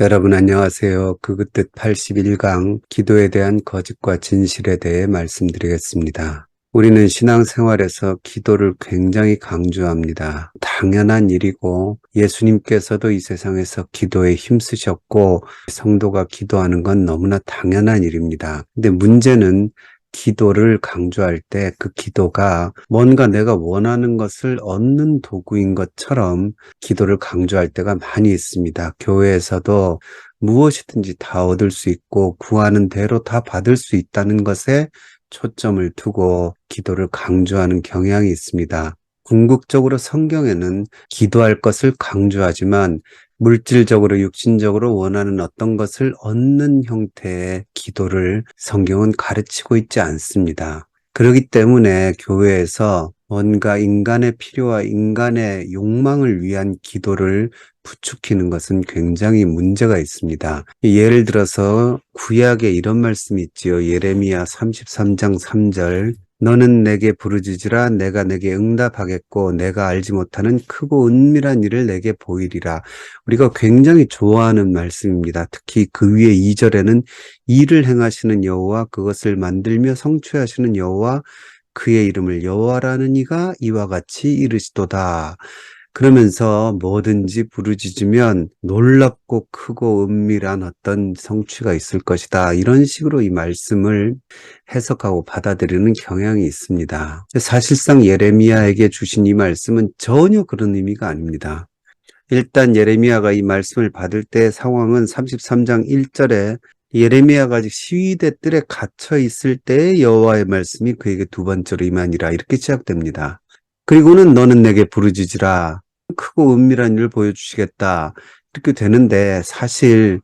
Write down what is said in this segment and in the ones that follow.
여러분 안녕하세요. 그것 뜻 81강 기도에 대한 거짓과 진실에 대해 말씀드리겠습니다. 우리는 신앙생활에서 기도를 굉장히 강조합니다. 당연한 일이고 예수님께서도 이 세상에서 기도에 힘쓰셨고 성도가 기도하는 건 너무나 당연한 일입니다. 근데 문제는 기도를 강조할 때 그 기도가 뭔가 내가 원하는 것을 얻는 도구인 것처럼 기도를 강조할 때가 많이 있습니다. 교회에서도 무엇이든지 다 얻을 수 있고 구하는 대로 다 받을 수 있다는 것에 초점을 두고 기도를 강조하는 경향이 있습니다. 궁극적으로 성경에는 기도할 것을 강조하지만 물질적으로 육신적으로 원하는 어떤 것을 얻는 형태의 기도를 성경은 가르치고 있지 않습니다. 그렇기 때문에 교회에서 뭔가 인간의 필요와 인간의 욕망을 위한 기도를 부추기는 것은 굉장히 문제가 있습니다. 예를 들어서 구약에 이런 말씀이 있지요. 예레미야 33장 3절 너는 내게 부르짖으라 내가 내게 응답하겠고 내가 알지 못하는 크고 은밀한 일을 내게 보이리라. 우리가 굉장히 좋아하는 말씀입니다. 특히 그 위에 2절에는 일을 행하시는 여호와 그것을 만들며 성취하시는 여호와 그의 이름을 여호와라는 이가 이와 같이 이르시도다. 그러면서 뭐든지 부르짖으면 놀랍고 크고 은밀한 어떤 성취가 있을 것이다. 이런 식으로 이 말씀을 해석하고 받아들이는 경향이 있습니다. 사실상 예레미야에게 주신 이 말씀은 전혀 그런 의미가 아닙니다. 일단 예레미야가 이 말씀을 받을 때 상황은 33장 1절에 예레미야가 아직 시위대 뜰에 갇혀 있을 때의 여호와의 말씀이 그에게 두 번째로 임하니라 이렇게 시작됩니다. 그리고는 너는 내게 부르짖으라 크고 은밀한 일을 보여주시겠다. 이렇게 되는데 사실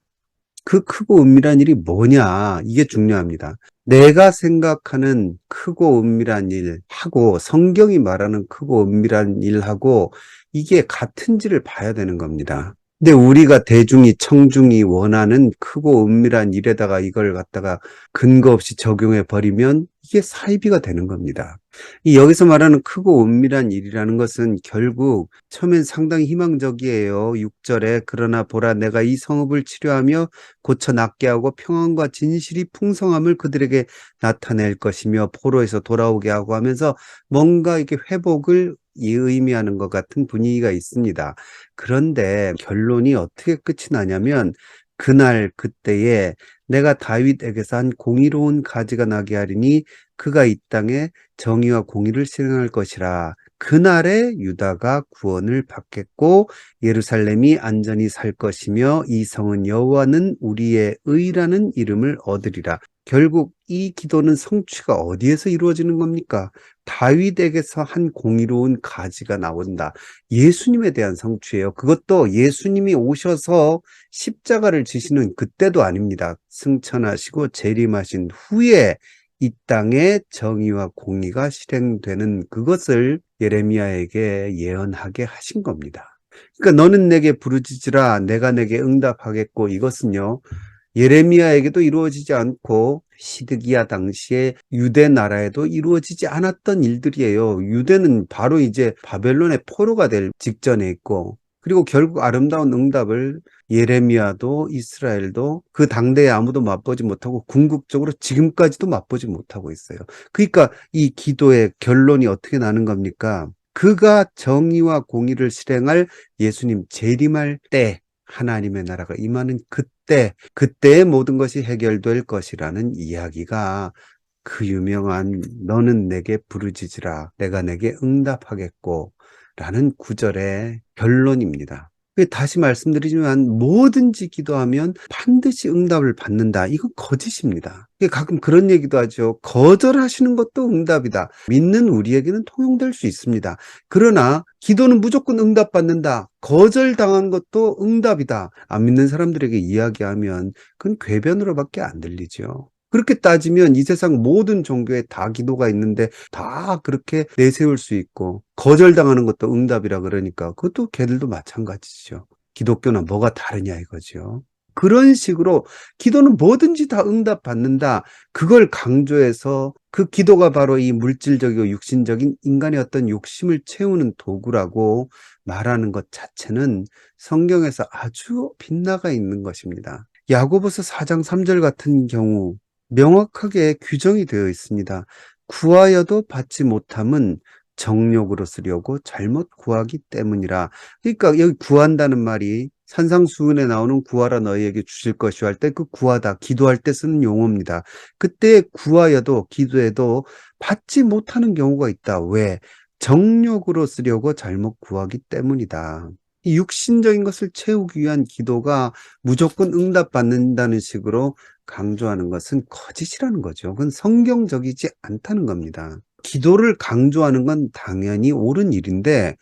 그 크고 은밀한 일이 뭐냐 이게 중요합니다. 내가 생각하는 크고 은밀한 일하고 성경이 말하는 크고 은밀한 일하고 이게 같은지를 봐야 되는 겁니다. 근데 우리가 대중이 청중이 원하는 크고 은밀한 일에다가 이걸 갖다가 근거 없이 적용해 버리면 이게 사이비가 되는 겁니다. 이 여기서 말하는 크고 은밀한 일이라는 것은 결국 처음엔 상당히 희망적이에요. 6절에 그러나 보라 내가 이 성읍을 치료하며 고쳐 낫게 하고 평안과 진실이 풍성함을 그들에게 나타낼 것이며 포로에서 돌아오게 하고 하면서 뭔가 이게 회복을 이 의미하는 것 같은 분위기가 있습니다. 그런데 결론이 어떻게 끝이 나냐면 그날 그때에 내가 다윗에게서 한 공의로운 가지가 나게 하리니 그가 이 땅에 정의와 공의를 실행할 것이라. 그날에 유다가 구원을 받겠고 예루살렘이 안전히 살 것이며 이 성은 여호와는 우리의 의라는 이름을 얻으리라. 결국 이 기도는 성취가 어디에서 이루어지는 겁니까? 다윗에게서 한 공의로운 가지가 나온다. 예수님에 대한 성취예요. 그것도 예수님이 오셔서 십자가를 지시는 그때도 아닙니다. 승천하시고 재림하신 후에 이 땅에 정의와 공의가 실행되는 그것을 예레미야에게 예언하게 하신 겁니다. 그러니까 너는 내게 부르짖으라 내가 내게 응답하겠고 이것은요. 예레미야에게도 이루어지지 않고 시드기야 당시에 유대 나라에도 이루어지지 않았던 일들이에요. 유대는 바로 이제 바벨론의 포로가 될 직전에 있고 그리고 결국 아름다운 응답을 예레미야도 이스라엘도 그 당대에 아무도 맛보지 못하고 궁극적으로 지금까지도 맛보지 못하고 있어요. 그러니까 이 기도의 결론이 어떻게 나는 겁니까? 그가 정의와 공의를 실행할 예수님 재림할 때 하나님의 나라가 임하는 그때, 그때의 모든 것이 해결될 것이라는 이야기가 그 유명한 너는 내게 부르짖으라 내가 내게 응답하겠고 라는 구절의 결론입니다. 다시 말씀드리지만 뭐든지 기도하면 반드시 응답을 받는다. 이건 거짓입니다. 가끔 그런 얘기도 하죠. 거절하시는 것도 응답이다. 믿는 우리에게는 통용될 수 있습니다. 그러나 기도는 무조건 응답받는다. 거절당한 것도 응답이다. 안 믿는 사람들에게 이야기하면 그건 궤변으로밖에 안 들리죠. 그렇게 따지면 이 세상 모든 종교에 다 기도가 있는데 다 그렇게 내세울 수 있고 거절당하는 것도 응답이라 그러니까 그것도 걔들도 마찬가지죠. 기독교는 뭐가 다르냐 이거죠. 그런 식으로 기도는 뭐든지 다 응답받는다. 그걸 강조해서 그 기도가 바로 이 물질적이고 육신적인 인간의 어떤 욕심을 채우는 도구라고 말하는 것 자체는 성경에서 아주 빗나가 있는 것입니다. 야고보서 4장 3절 같은 경우 명확하게 규정이 되어 있습니다. 구하여도 받지 못함은 정욕으로 쓰려고 잘못 구하기 때문이라. 그러니까 여기 구한다는 말이 산상수훈에 나오는 구하라 너희에게 주실 것이요 할 때 그 구하다, 기도할 때 쓰는 용어입니다. 그때 구하여도 기도해도 받지 못하는 경우가 있다. 왜? 정욕으로 쓰려고 잘못 구하기 때문이다. 이 육신적인 것을 채우기 위한 기도가 무조건 응답받는다는 식으로 강조하는 것은 거짓이라는 거죠. 그건 성경적이지 않다는 겁니다. 기도를 강조하는 건 당연히 옳은 일인데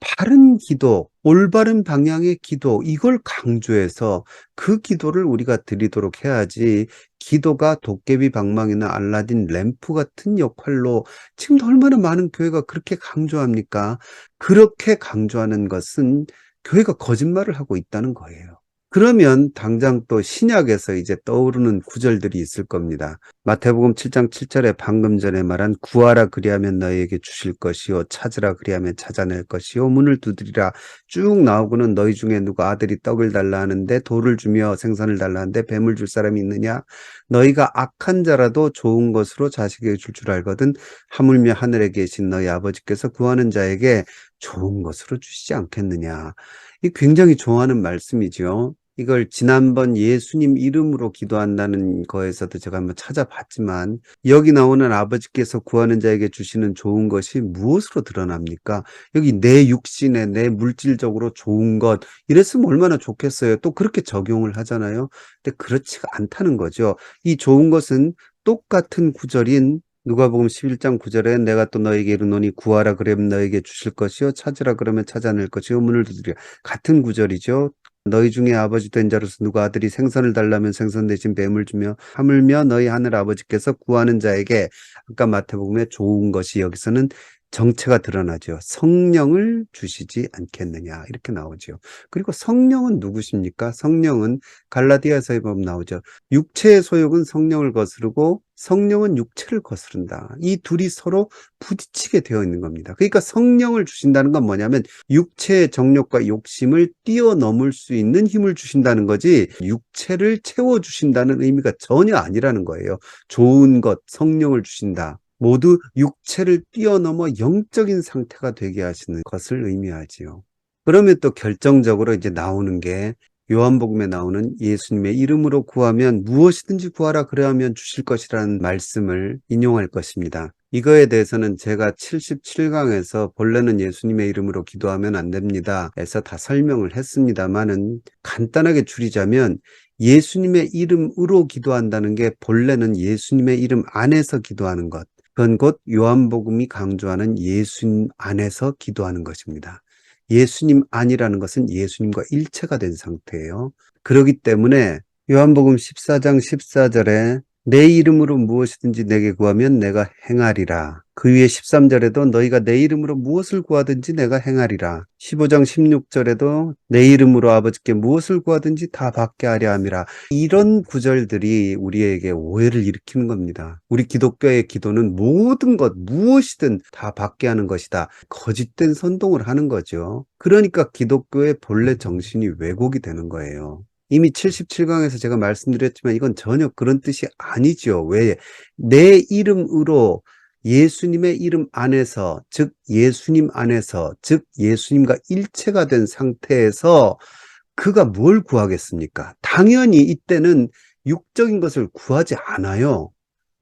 바른 기도, 올바른 방향의 기도, 이걸 강조해서 그 기도를 우리가 드리도록 해야지 기도가 도깨비 방망이나 알라딘 램프 같은 역할로 지금도 얼마나 많은 교회가 그렇게 강조합니까? 그렇게 강조하는 것은 교회가 거짓말을 하고 있다는 거예요. 그러면 당장 또 신약에서 이제 떠오르는 구절들이 있을 겁니다. 마태복음 7장 7절에 방금 전에 말한 구하라 그리하면 너희에게 주실 것이요 찾으라 그리하면 찾아낼 것이요 문을 두드리라 쭉 나오고는 너희 중에 누가 아들이 떡을 달라 하는데 돌을 주며 생선을 달라 하는데 뱀을 줄 사람이 있느냐 너희가 악한 자라도 좋은 것으로 자식에게 줄줄 알거든 하물며 하늘에 계신 너희 아버지께서 구하는 자에게 좋은 것으로 주시지 않겠느냐 이 굉장히 좋아하는 말씀이죠. 이걸 지난번 예수님 이름으로 기도한다는 거에서도 제가 한번 찾아봤지만 여기 나오는 아버지께서 구하는 자에게 주시는 좋은 것이 무엇으로 드러납니까? 여기 내 육신에 내 물질적으로 좋은 것 이랬으면 얼마나 좋겠어요. 또 그렇게 적용을 하잖아요. 근데 그렇지가 않다는 거죠. 이 좋은 것은 똑같은 구절인 누가복음 11장 9절에 내가 또 너에게 이르노니 구하라 그러면 너에게 주실 것이요 찾으라 그러면 찾아낼 것이요 문을 두드리라 같은 구절이죠. 너희 중에 아버지 된 자로서 누가 아들이 생선을 달라면 생선 대신 뱀을 주며 하물며 너희 하늘 아버지께서 구하는 자에게 아까 마태복음에 좋은 것이 여기서는 정체가 드러나죠. 성령을 주시지 않겠느냐 이렇게 나오죠. 그리고 성령은 누구십니까? 성령은 갈라디아서에 보면 나오죠. 육체의 소욕은 성령을 거스르고 성령은 육체를 거스른다. 이 둘이 서로 부딪히게 되어 있는 겁니다. 그러니까 성령을 주신다는 건 뭐냐면 육체의 정욕과 욕심을 뛰어넘을 수 있는 힘을 주신다는 거지 육체를 채워 주신다는 의미가 전혀 아니라는 거예요. 좋은 것 성령을 주신다. 모두 육체를 뛰어넘어 영적인 상태가 되게 하시는 것을 의미하지요. 그러면 또 결정적으로 이제 나오는 게 요한복음에 나오는 예수님의 이름으로 구하면 무엇이든지 구하라 그래하면 주실 것이라는 말씀을 인용할 것입니다. 이거에 대해서는 제가 77강에서 본래는 예수님의 이름으로 기도하면 안 됩니다. 에서 다 설명을 했습니다만은 간단하게 줄이자면 예수님의 이름으로 기도한다는 게 본래는 예수님의 이름 안에서 기도하는 것. 그건 곧 요한복음이 강조하는 예수님 안에서 기도하는 것입니다. 예수님 안이라는 것은 예수님과 일체가 된 상태예요. 그러기 때문에 요한복음 14장 14절에 내 이름으로 무엇이든지 내게 구하면 내가 행하리라. 그 위에 13절에도 너희가 내 이름으로 무엇을 구하든지 내가 행하리라. 15장 16절에도 내 이름으로 아버지께 무엇을 구하든지 다 받게 하려 함이라. 이런 구절들이 우리에게 오해를 일으키는 겁니다. 우리 기독교의 기도는 모든 것, 무엇이든 다 받게 하는 것이다. 거짓된 선동을 하는 거죠. 그러니까 기독교의 본래 정신이 왜곡이 되는 거예요. 이미 77강에서 제가 말씀드렸지만 이건 전혀 그런 뜻이 아니죠. 왜? 내 이름으로 예수님의 이름 안에서, 즉 예수님 안에서, 즉 예수님과 일체가 된 상태에서 그가 뭘 구하겠습니까? 당연히 이때는 육적인 것을 구하지 않아요.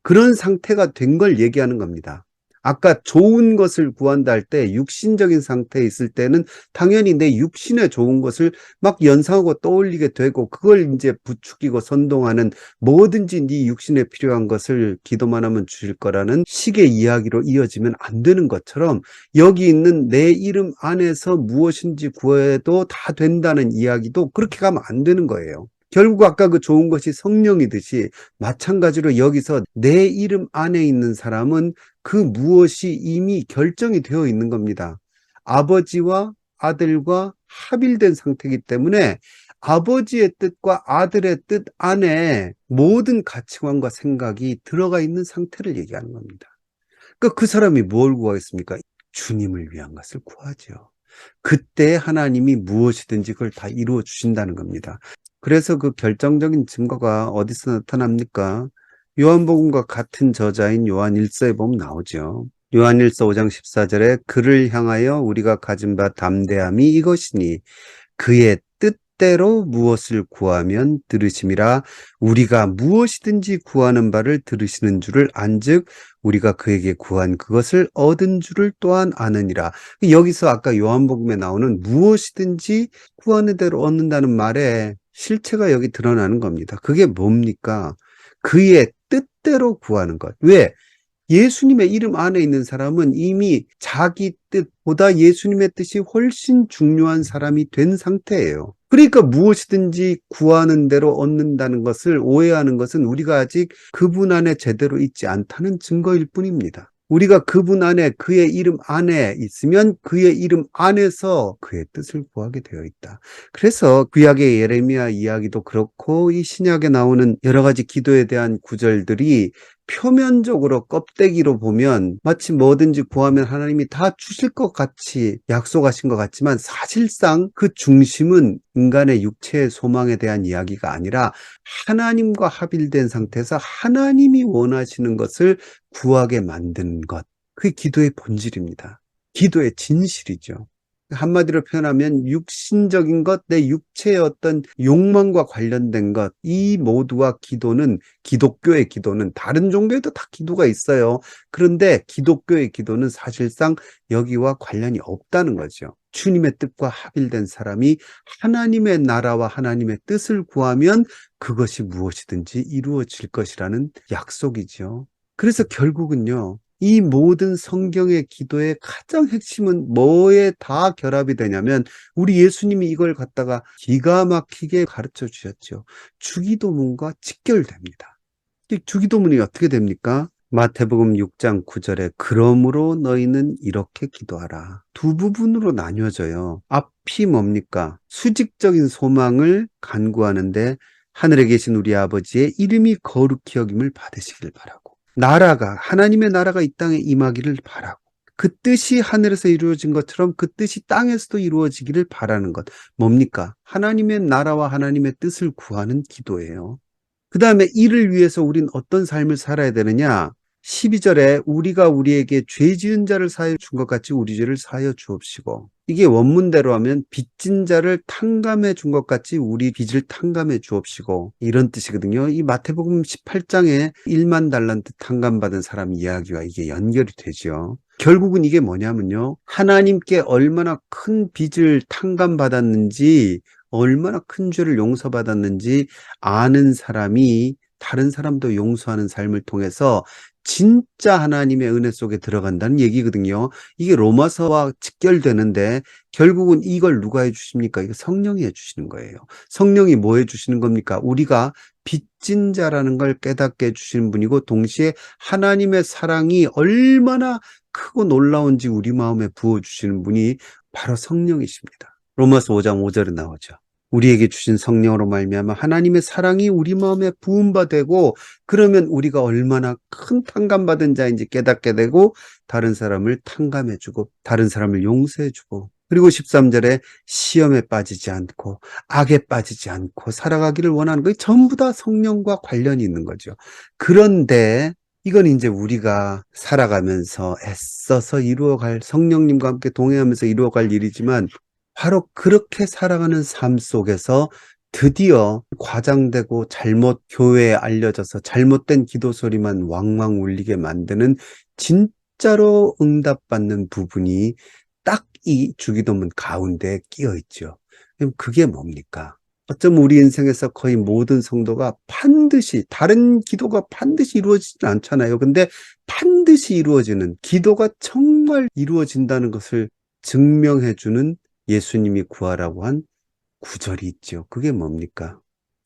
그런 상태가 된 걸 얘기하는 겁니다. 아까 좋은 것을 구한다 할 때 육신적인 상태에 있을 때는 당연히 내 육신에 좋은 것을 막 연상하고 떠올리게 되고 그걸 이제 부추기고 선동하는 뭐든지 네 육신에 필요한 것을 기도만 하면 주실 거라는 식의 이야기로 이어지면 안 되는 것처럼 여기 있는 내 이름 안에서 무엇인지 구해도 다 된다는 이야기도 그렇게 가면 안 되는 거예요. 결국 아까 그 좋은 것이 성령이듯이 마찬가지로 여기서 내 이름 안에 있는 사람은 그 무엇이 이미 결정이 되어 있는 겁니다. 아버지와 아들과 합일된 상태이기 때문에 아버지의 뜻과 아들의 뜻 안에 모든 가치관과 생각이 들어가 있는 상태를 얘기하는 겁니다. 그러니까 그 사람이 뭘 구하겠습니까? 주님을 위한 것을 구하죠. 그때 하나님이 무엇이든지 그걸 다 이루어 주신다는 겁니다. 그래서 그 결정적인 증거가 어디서 나타납니까? 요한복음과 같은 저자인 요한 1서에 보면 나오죠. 요한 1서 5장 14절에 그를 향하여 우리가 가진 바 담대함이 이것이니 그의 뜻대로 무엇을 구하면 들으심이라 우리가 무엇이든지 구하는 바를 들으시는 줄을 안즉 우리가 그에게 구한 그것을 얻은 줄을 또한 아느니라. 여기서 아까 요한복음에 나오는 무엇이든지 구하는 대로 얻는다는 말에 실체가 여기 드러나는 겁니다. 그게 뭡니까? 그의 뜻대로 구하는 것. 왜? 예수님의 이름 안에 있는 사람은 이미 자기 뜻보다 예수님의 뜻이 훨씬 중요한 사람이 된 상태예요. 그러니까 무엇이든지 구하는 대로 얻는다는 것을 오해하는 것은 우리가 아직 그분 안에 제대로 있지 않다는 증거일 뿐입니다. 우리가 그분 안에 그의 이름 안에 있으면 그의 이름 안에서 그의 뜻을 구하게 되어 있다. 그래서 구약의 예레미야 이야기도 그렇고 이 신약에 나오는 여러 가지 기도에 대한 구절들이 표면적으로 껍데기로 보면 마치 뭐든지 구하면 하나님이 다 주실 것 같이 약속하신 것 같지만 사실상 그 중심은 인간의 육체의 소망에 대한 이야기가 아니라 하나님과 합일된 상태에서 하나님이 원하시는 것을 구하게 만드는 것. 그게 기도의 본질입니다. 기도의 진실이죠. 한마디로 표현하면 육신적인 것, 내 육체의 어떤 욕망과 관련된 것, 이 모두와 기도는 기독교의 기도는 다른 종교에도 다 기도가 있어요. 그런데 기독교의 기도는 사실상 여기와 관련이 없다는 거죠. 주님의 뜻과 합일된 사람이 하나님의 나라와 하나님의 뜻을 구하면 그것이 무엇이든지 이루어질 것이라는 약속이죠. 그래서 결국은요, 이 모든 성경의 기도의 가장 핵심은 뭐에 다 결합이 되냐면 우리 예수님이 이걸 갖다가 기가 막히게 가르쳐 주셨죠. 주기도문과 직결됩니다. 주기도문이 어떻게 됩니까? 마태복음 6장 9절에 그러므로 너희는 이렇게 기도하라. 두 부분으로 나뉘어져요. 앞이 뭡니까? 수직적인 소망을 간구하는데 하늘에 계신 우리 아버지의 이름이 거룩히 여김을 받으시길 바라고 나라가 하나님의 나라가 이 땅에 임하기를 바라고 그 뜻이 하늘에서 이루어진 것처럼 그 뜻이 땅에서도 이루어지기를 바라는 것 뭡니까? 하나님의 나라와 하나님의 뜻을 구하는 기도예요. 그 다음에 이를 위해서 우린 어떤 삶을 살아야 되느냐? 12절에 우리가 우리에게 죄 지은 자를 사하여 준 것 같이 우리 죄를 사하여 주옵시고 이게 원문대로 하면 빚진 자를 탕감해 준 것 같이 우리 빚을 탕감해 주옵시고 이런 뜻이거든요. 이 마태복음 18장에 1만 달란트 탕감받은 사람 이야기와 이게 연결이 되죠. 결국은 이게 뭐냐면요. 하나님께 얼마나 큰 빚을 탕감받았는지 얼마나 큰 죄를 용서받았는지 아는 사람이 다른 사람도 용서하는 삶을 통해서 진짜 하나님의 은혜 속에 들어간다는 얘기거든요. 이게 로마서와 직결되는데 결국은 이걸 누가 해주십니까? 이거 성령이 해주시는 거예요. 성령이 뭐 해주시는 겁니까? 우리가 빚진 자라는 걸 깨닫게 해주시는 분이고 동시에 하나님의 사랑이 얼마나 크고 놀라운지 우리 마음에 부어주시는 분이 바로 성령이십니다. 로마서 5장 5절에 나오죠. 우리에게 주신 성령으로 말미암아 하나님의 사랑이 우리 마음에 부음바 되고 그러면 우리가 얼마나 큰 탕감 받은 자인지 깨닫게 되고 다른 사람을 탕감해 주고 다른 사람을 용서해 주고 그리고 13절에 시험에 빠지지 않고 악에 빠지지 않고 살아가기를 원하는 거 전부 다 성령과 관련이 있는 거죠. 그런데 이건 이제 우리가 살아가면서 애써서 이루어갈 성령님과 함께 동행하면서 이루어갈 일이지만 바로 그렇게 살아가는 삶 속에서 드디어 과장되고 잘못 교회에 알려져서 잘못된 기도 소리만 왕왕 울리게 만드는 진짜로 응답받는 부분이 딱 이 주기도문 가운데 끼어 있죠. 그럼 그게 뭡니까? 어쩜 우리 인생에서 거의 모든 성도가 반드시 다른 기도가 반드시 이루어지진 않잖아요. 근데 반드시 이루어지는 기도가 정말 이루어진다는 것을 증명해 주는 예수님이 구하라고 한 구절이 있죠. 그게 뭡니까?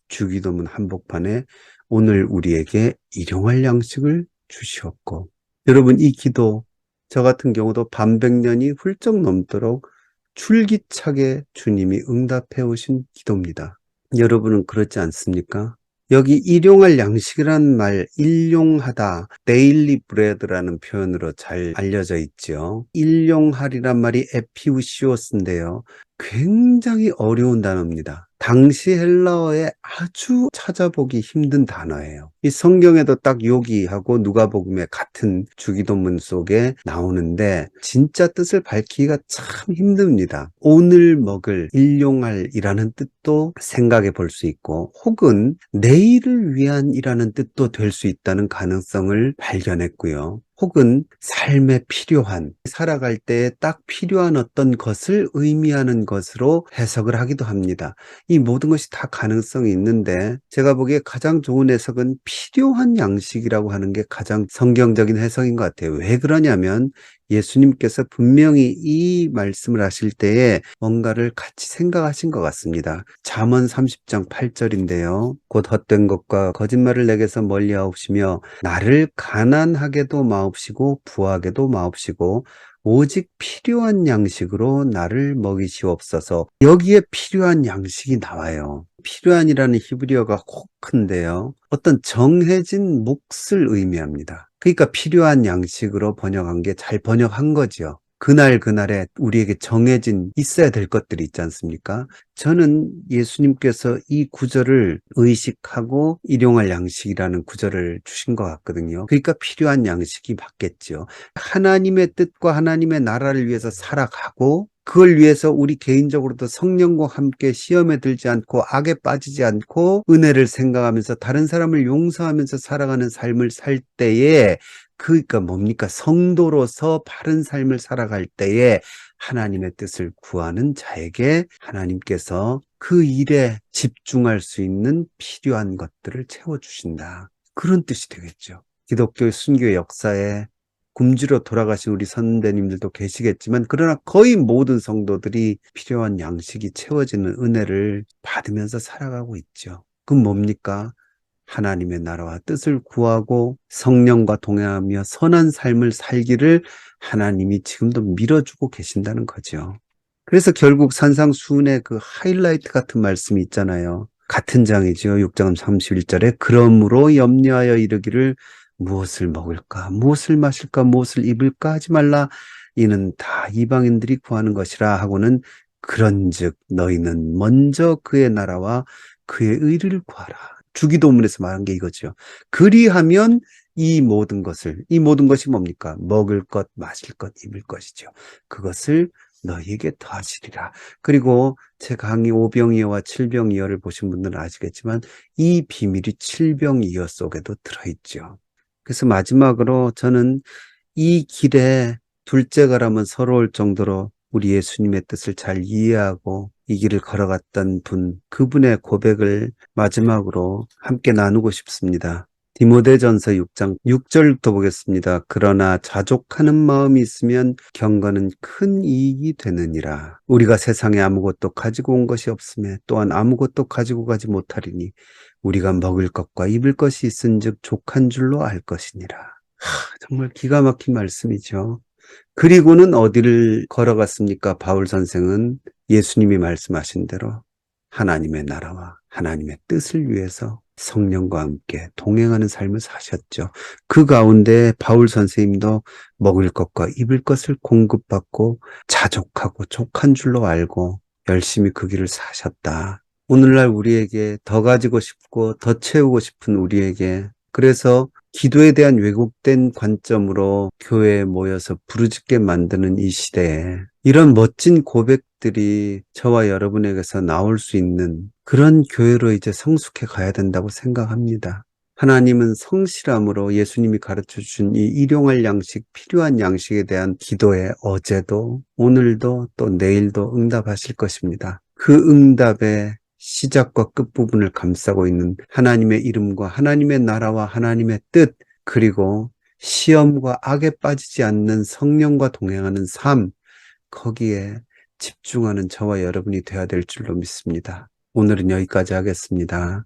주기도문 한복판에 오늘 우리에게 일용할 양식을 주시옵고 여러분 이 기도 저 같은 경우도 반백년이 훌쩍 넘도록 출기차게 주님이 응답해 오신 기도입니다. 여러분은 그렇지 않습니까? 여기 일용할 양식이라는 말, 일용하다, 데일리 브레드라는 표현으로 잘 알려져 있죠. 일용할이란 말이 에피우시오스인데요. 굉장히 어려운 단어입니다. 당시 헬라어에 아주 찾아보기 힘든 단어예요. 이 성경에도 딱 요기하고 누가복음의 같은 주기도문 속에 나오는데 진짜 뜻을 밝히기가 참 힘듭니다. 오늘 먹을 일용할이라는 뜻도 생각해 볼 수 있고 혹은 내일을 위한이라는 뜻도 될 수 있다는 가능성을 발견했고요. 혹은 삶에 필요한, 살아갈 때에 딱 필요한 어떤 것을 의미하는 것으로 해석을 하기도 합니다. 이 모든 것이 다 가능성이 있는데 제가 보기에 가장 좋은 해석은 필요한 양식이라고 하는 게 가장 성경적인 해석인 것 같아요. 왜 그러냐면 예수님께서 분명히 이 말씀을 하실 때에 뭔가를 같이 생각하신 것 같습니다. 잠언 30장 8절인데요. 곧 헛된 것과 거짓말을 내게서 멀리 하옵시며 나를 가난하게도 마옵시고 부하게도 마옵시고 오직 필요한 양식으로 나를 먹이시옵소서. 여기에 필요한 양식이 나와요. 필요한이라는 히브리어가 혹 큰데요. 어떤 정해진 몫을 의미합니다. 그러니까 필요한 양식으로 번역한 게 잘 번역한 거죠. 그날 그날에 우리에게 정해진 있어야 될 것들이 있지 않습니까? 저는 예수님께서 이 구절을 의식하고 일용할 양식이라는 구절을 주신 것 같거든요. 그러니까 필요한 양식이 맞겠죠. 하나님의 뜻과 하나님의 나라를 위해서 살아가고 그걸 위해서 우리 개인적으로도 성령과 함께 시험에 들지 않고 악에 빠지지 않고 은혜를 생각하면서 다른 사람을 용서하면서 살아가는 삶을 살 때에 그러니까 뭡니까? 성도로서 바른 삶을 살아갈 때에 하나님의 뜻을 구하는 자에게 하나님께서 그 일에 집중할 수 있는 필요한 것들을 채워주신다. 그런 뜻이 되겠죠. 기독교 순교 역사에 굶주려 돌아가신 우리 선배님들도 계시겠지만 그러나 거의 모든 성도들이 필요한 양식이 채워지는 은혜를 받으면서 살아가고 있죠. 그건 뭡니까? 하나님의 나라와 뜻을 구하고 성령과 동행하며 선한 삶을 살기를 하나님이 지금도 밀어주고 계신다는 거죠. 그래서 결국 산상수훈의 그 하이라이트 같은 말씀이 있잖아요. 같은 장이죠. 6장 31절에 그러므로 염려하여 이르기를 무엇을 먹을까, 무엇을 마실까, 무엇을 입을까 하지 말라. 이는 다 이방인들이 구하는 것이라 하고는 그런즉 너희는 먼저 그의 나라와 그의 의를 구하라. 주기도문에서 말한 게 이거죠. 그리하면 이 모든 것을 이 모든 것이 뭡니까? 먹을 것, 마실 것, 입을 것이죠. 그것을 너희에게 더하시리라. 그리고 제 강의 오병이어와 칠병이어를 보신 분들은 아시겠지만 이 비밀이 칠병이어 속에도 들어있죠. 그래서 마지막으로 저는 이 길에 둘째가라면 서러울 정도로 우리 예수님의 뜻을 잘 이해하고 이 길을 걸어갔던 분, 그분의 고백을 마지막으로 함께 나누고 싶습니다. 디모데전서 6장 6절부터 보겠습니다. 그러나 자족하는 마음이 있으면 경건은 큰 이익이 되느니라. 우리가 세상에 아무것도 가지고 온 것이 없음에 또한 아무것도 가지고 가지 못하리니 우리가 먹을 것과 입을 것이 있은즉 족한 줄로 알 것이니라. 하, 정말 기가 막힌 말씀이죠. 그리고는 어디를 걸어갔습니까? 바울 선생은 예수님이 말씀하신 대로 하나님의 나라와 하나님의 뜻을 위해서 성령과 함께 동행하는 삶을 사셨죠. 그 가운데 바울 선생님도 먹을 것과 입을 것을 공급받고 자족하고 족한 줄로 알고 열심히 그 길을 사셨다. 오늘날 우리에게 더 가지고 싶고 더 채우고 싶은 우리에게 그래서 기도에 대한 왜곡된 관점으로 교회에 모여서 부르짖게 만드는 이 시대에 이런 멋진 고백들이 저와 여러분에게서 나올 수 있는 그런 교회로 이제 성숙해 가야 된다고 생각합니다. 하나님은 성실함으로 예수님이 가르쳐 주신 이 일용할 양식, 필요한 양식에 대한 기도에 어제도, 오늘도, 또 내일도 응답하실 것입니다. 그 응답에 시작과 끝부분을 감싸고 있는 하나님의 이름과 하나님의 나라와 하나님의 뜻, 그리고 시험과 악에 빠지지 않는 성령과 동행하는 삶, 거기에 집중하는 저와 여러분이 되어야 될 줄로 믿습니다. 오늘은 여기까지 하겠습니다.